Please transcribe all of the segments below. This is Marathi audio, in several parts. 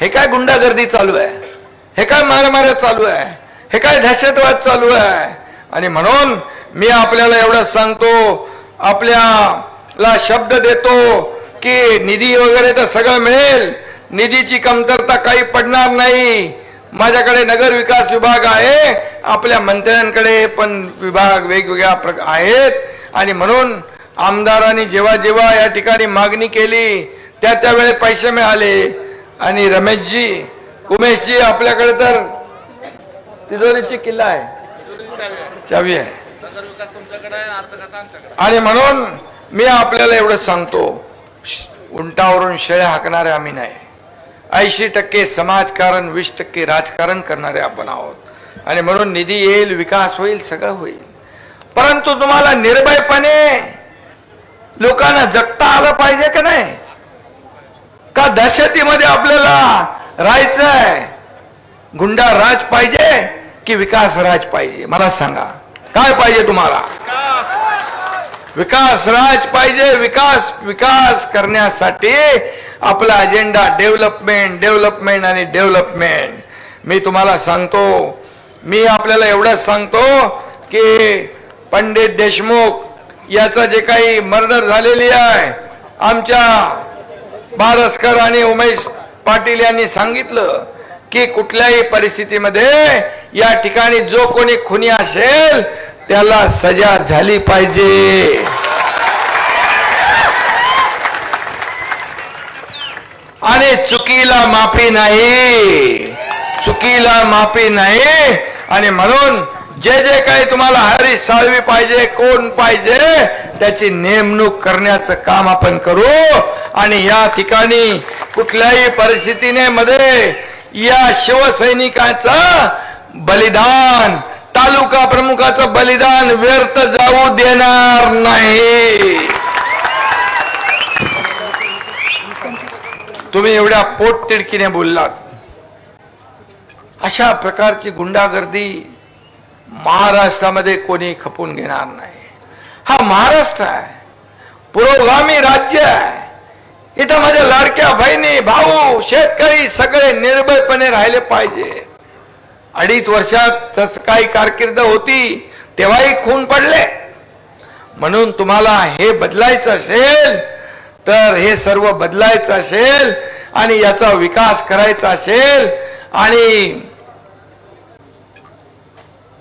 हे काय गुंडागर्दी चालू आहे? हे काय मारामाऱ्या चालू आहे? हे काय दहशतवाद चालू आहे? आणि म्हणून मी आपल्याला एवढं सांगतो आपल्याला शब्द देतो की निधी वगैरे तर सगळं मिळेल. निधीची कमतरता काही पडणार नाही. माझ्याकडे नगर विकास विभाग आहे. आपल्या मंत्र्यांकडे पण विभाग वेगवेगळ्या प्रकार आहेत. आणि म्हणून आमदारांनी जेव्हा जेव्हा या ठिकाणी मागणी केली त्या त्यावेळी पैसे मिळाले. आणि रमेशजी उमेशजी आपल्याकडे तर तिजोरीची किल्ला आहे. चावी आहे. आणि म्हणून मी आपल्याला एवढं सांगतो उंटावरून शेळ्या हाकणारे आम्ही नाही. ऐंशी टक्के समाजकारण वीस टक्के राजकारण करणारे आपण आहोत. आणि म्हणून निधी येईल विकास होईल सगळं होईल. परंतु तुम्हाला निर्भयपणे लोकांना जगता आलं पाहिजे का नाही? दहशतीमध्ये आपल्याला राहायचंय. गुंडा राज पाहिजे की विकास राज पाहिजे? मला सांगा. काय पाहिजे तुम्हाला? विकास राज पाहिजे. विकास विकास करण्यासाठी आपला अजेंडा डेव्हलपमेंट डेव्हलपमेंट आणि डेव्हलपमेंट मी तुम्हाला सांगतो. मी आपल्याला एवढंच सांगतो की पंडित देशमुख याचं जे काही मर्डर झालेली आहे आमच्या बारसकर आणि उमेश पाटील यांनी सांगितलं की कुठल्याही परिस्थितीमध्ये या ठिकाणी जो कोणी खुनी असेल त्याला सजा झाली पाहिजे. आणि चुकीला माफी नाही. चुकीला माफी नाही. आणि म्हणून जे जे काही तुम्हाला हरी साळवी पाहिजे कोण पाहिजे त्याची नेमणूक करण्याचं काम आपण करू. आणि या ठिकाणी कुठल्याही परिस्थितीने मध्ये या शिवसैनिकाचं बलिदान तालुका प्रमुखाचं बलिदान व्यर्थ जाऊ देणार नाही. तुम्ही एवढ्या पोट तिडकीने बोललात. अशा प्रकारची गुंडागर्दी महाराष्ट्रामध्ये कोणी खपून घेणार नाही. हा महाराष्ट्र आहे. पुरोगामी राज्य बहिणी भाऊ शेतकरी सगळे निर्भयपणे राहिले पाहिजे. अडीच वर्षात तस काही कारकीर्द होती तेव्हाही खून पडले. म्हणून तुम्हाला हे बदलायचं असेल तर हे सर्व बदलायचं असेल आणि याचा विकास करायचा असेल आणि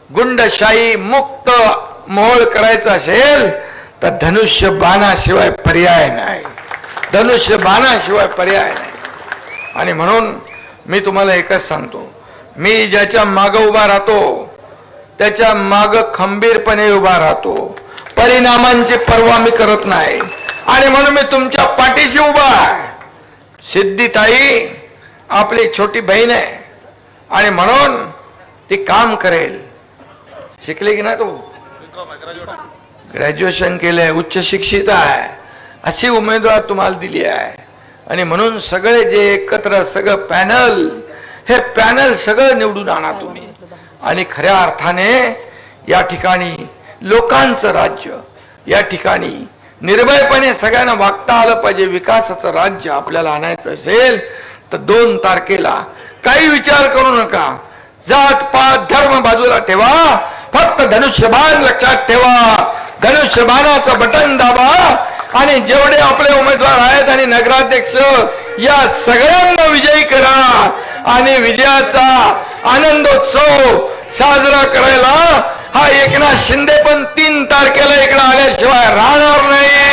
गुंडशाही मुक्त मोहळ करायचा असेल तर धनुष्य बाणाशिवाय पर्याय नाही. धनुष्य बाणाशिवाय पर्याय नाही. आणि म्हणून मी तुम्हाला एकच सांगतो. मी ज्याच्या माग उभा राहतो त्याच्या माग खंबीरपणे उभा राहतो. परिणामांची पर्वा मी करत नाही. आणि म्हणून मी तुमच्या पाठीशी उभा आहे. सिद्धिताई आपली छोटी बहीण आहे. आणि म्हणून ती काम करेल. शिकले की नाही तो? ग्रॅज्युएशन केलंय उच्च शिक्षित आहे. अशी उमेदवार तुम्हाला दिली आहे. आणि म्हणून सगळे जे एकत्र सगळं पॅनल हे पॅनल सगळं निवडून आणा तुम्ही. आणि खऱ्या अर्थाने या ठिकाणी लोकांचं राज्य या ठिकाणी निर्भयपणे सगळ्यांना वागता आलं पाहिजे विकासाचं राज्य आपल्याला आणायचं असेल तर दोन तारखेला काही विचार करू नका. जात पात धर्म बाजूला ठेवा. फक्त धनुष्यबाण लक्षात ठेवा. धनुष्यबाणाचं बटन दाबा. आणि जेवढे आपले उमेदवार आहेत आणि नगराध्यक्ष या सगळ्यांना विजयी करा. आणि विजयाचा आनंदोत्सव साजरा करायला हा एकनाथ शिंदे पण तीन तारखेला इकडे आल्याशिवाय राहणार नाही.